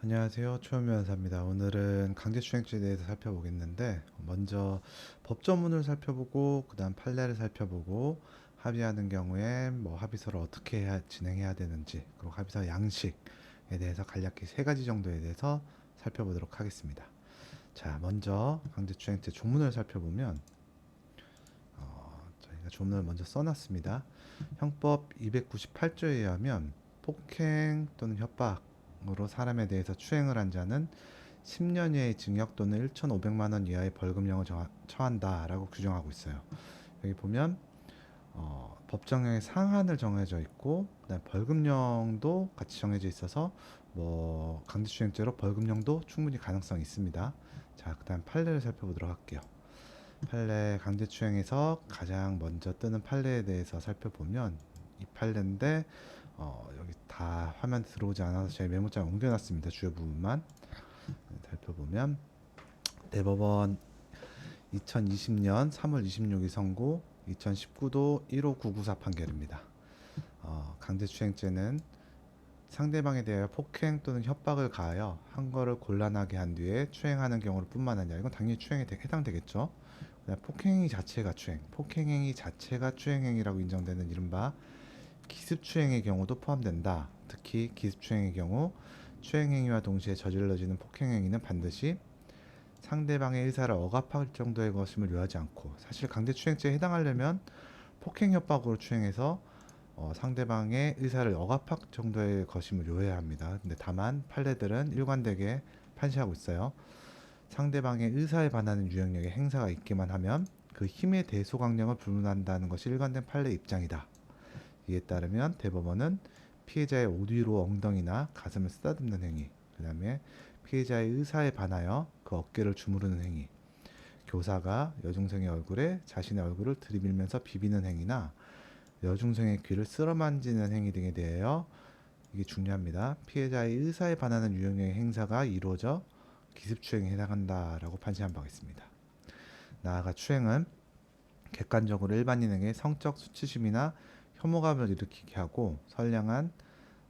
안녕하세요. 최현면사입니다. 오늘은 강제추행죄에 대해서 살펴보겠는데 먼저 법조문을 살펴보고 그다음 판례를 살펴보고 합의하는 경우에 뭐 합의서를 어떻게 해야, 진행해야 되는지 그리고 합의서 양식에 대해서 간략히 세 가지 정도에 대해서 살펴보도록 하겠습니다. 자, 먼저 강제추행죄 조문을 살펴보면 어, 저희가 조문을 먼저 써놨습니다. 형법 298조에 의하면 폭행 또는 협박 으로 사람에 대해서 추행을 한 자는 10년 이하의 징역 또는 1,500만 원 이하의 벌금형을 처한다라고 규정하고 있어요. 여기 보면 어, 법정형의 상한을 정해져 있고 벌금형도 같이 정해져 있어서 뭐 강제추행죄로 벌금형도 충분히 가능성이 있습니다. 자, 그다음 판례를 살펴보도록 할게요. 판례 강제추행에서 가장 먼저 뜨는 판례에 대해서 살펴보면 이 판례인데 어, 여기 다 화면 들어오지 않아서 제 메모장에 옮겨놨습니다. 주요 부분만 네, 살펴보면 대법원 2020년 3월 26일 선고 2019도 15994 판결입니다. 어, 강제추행죄는 상대방에 대하여 폭행 또는 협박을 가하여 한 거를 곤란하게 한 뒤에 추행하는 경우를 뿐만 아니라 이건 당연히 추행에 대- 해당되겠죠. 폭행행위 자체가 추행, 폭행행위 자체가 추행행위라고 인정되는 이른바 기습추행의 경우도 포함된다. 특히 기습추행의 경우 추행행위와 동시에 저질러지는 폭행행위는 반드시 상대방의 의사를 억압할 정도의 것임을 요하지 않고 사실 강제추행죄에 해당하려면 폭행협박으로 추행해서 어, 상대방의 의사를 억압할 정도의 것임을 요해야 합니다. 근데 다만 판례들은 일관되게 판시하고 있어요. 상대방의 의사에 반하는 유형력의 행사가 있기만 하면 그 힘의 대소강령을 불문한다는 것이 일관된 판례 입장이다. 이에 따르면 대법원은 피해자의 옷 위로 엉덩이나 가슴을 쓰다듬는 행위, 그 다음에 피해자의 의사에 반하여 그 어깨를 주무르는 행위, 교사가 여중생의 얼굴에 자신의 얼굴을 들이밀면서 비비는 행위나 여중생의 귀를 쓸어만지는 행위 등에 대하여 이게 중요합니다. 피해자의 의사에 반하는 유형의 행사가 이루어져 기습추행에 해당한다라고 판시한 바가 있습니다. 나아가 추행은 객관적으로 일반인에게 성적 수치심이나 혐오감을 일으키게 하고 선량한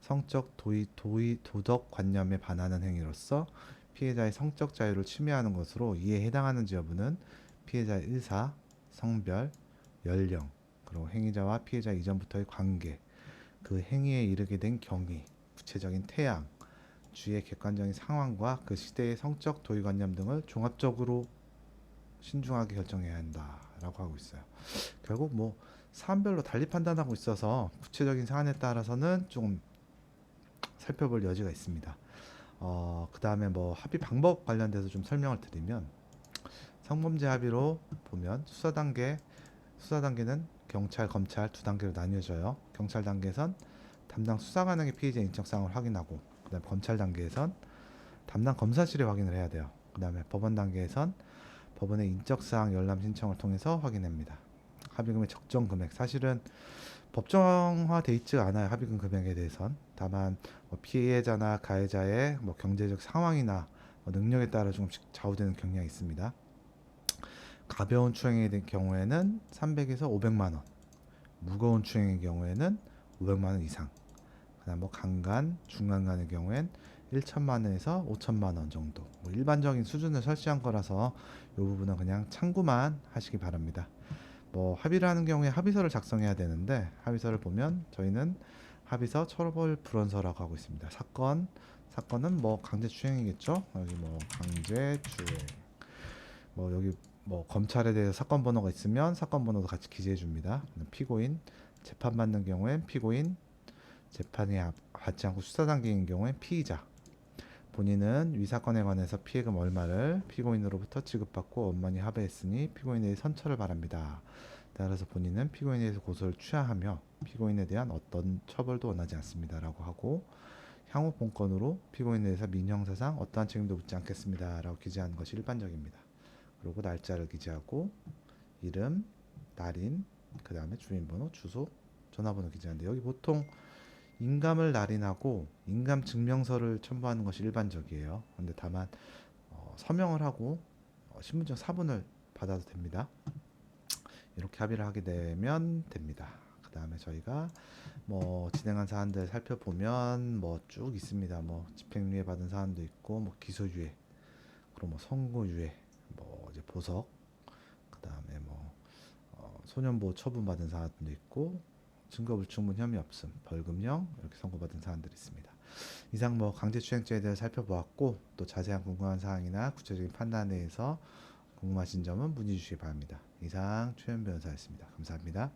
성적 도의, 도의 도덕 관념에 반하는 행위로서 피해자의 성적 자유를 침해하는 것으로 이에 해당하는지 여부는 피해자의 의사, 성별, 연령, 그리고 행위자와 피해자 이전부터의 관계, 그 행위에 이르게 된 경위, 구체적인 태양, 주의 객관적인 상황과 그 시대의 성적 도의 관념 등을 종합적으로 신중하게 결정해야 한다라고 하고 있어요. 결국 뭐 사안별로 달리 판단하고 있어서 구체적인 사안에 따라서는 좀 살펴볼 여지가 있습니다. 어, 그 다음에 뭐 합의 방법 관련돼서 좀 설명을 드리면 성범죄 합의로 보면 수사 단계 수사 단계는 경찰, 검찰 두 단계로 나뉘어져요. 경찰 단계에선 담당 수사 관행의 피해자 인적 사항을 확인하고 그다음 검찰 단계에선 담당 검사실에 확인을 해야 돼요. 그다음에 법원 단계에선 법원의 인적 사항 열람 신청을 통해서 확인합니다. 합의금의 적정 금액 사실은 법정화돼 있지 않아요 합의금 금액에 대해선 다만 뭐 피해자나 가해자의 뭐 경제적 상황이나 뭐 능력에 따라 조금씩 좌우되는 경향이 있습니다. 가벼운 추행의 된 경우에는 300에서 500만 원, 무거운 추행의 경우에는 500만 원 이상. 그다음 뭐 강간, 중간간의 경우엔 1천만 원에서 5천만 원 정도. 뭐 일반적인 수준을 설치한 거라서 이 부분은 그냥 참고만 하시기 바랍니다. 뭐 합의를 하는 경우에 합의서를 작성해야 되는데 합의서를 보면 저희는 합의서 처벌 불원서라고 하고 있습니다. 사건 사건은 뭐 강제추행이겠죠. 여기 뭐 강제추행 뭐 여기 뭐 검찰에 대해서 사건 번호가 있으면 사건 번호도 같이 기재해 줍니다. 피고인 재판 받는 경우엔 피고인 재판에 받지 않고 수사 단계인 경우엔 피의자 본인은 위 사건에 관해서 피해금 얼마를 피고인으로부터 지급받고 원만히 합의했으니 피고인의 선처를 바랍니다. 따라서 본인은 피고인에 대해서 고소를 취하하며 피고인에 대한 어떤 처벌도 원하지 않습니다라고 하고 향후 본건으로 피고인에 대해서 민형사상 어떠한 책임도 묻지 않겠습니다라고 기재하는 것이 일반적입니다. 그리고 날짜를 기재하고 이름, 날인, 그 다음에 주민번호, 주소, 전화번호 기재하는데 여기 보통 인감을 날인하고 인감 증명서를 첨부하는 것이 일반적이에요. 근데 다만 어, 서명을 하고 어, 신분증 사본을 받아도 됩니다. 이렇게 합의를 하게 되면 됩니다. 그 그다음에 저희가 뭐 진행한 사안들 살펴보면 뭐 쭉 있습니다. 뭐 집행유예 받은 사안도 있고 뭐 기소유예 그리고 뭐 선고유예 뭐 이제 보석 그 다음에 뭐 어, 소년보호 처분 받은 사안도 있고 증거불충분 혐의 없음 벌금형 이렇게 선고받은 사안들이 있습니다. 이상 뭐 강제추행죄에 대해 살펴보았고 또 자세한 궁금한 사항이나 구체적인 판단에 대해서 궁금하신 점은 문의 주시기 바랍니다. 이상 최현 변호사였습니다. 감사합니다.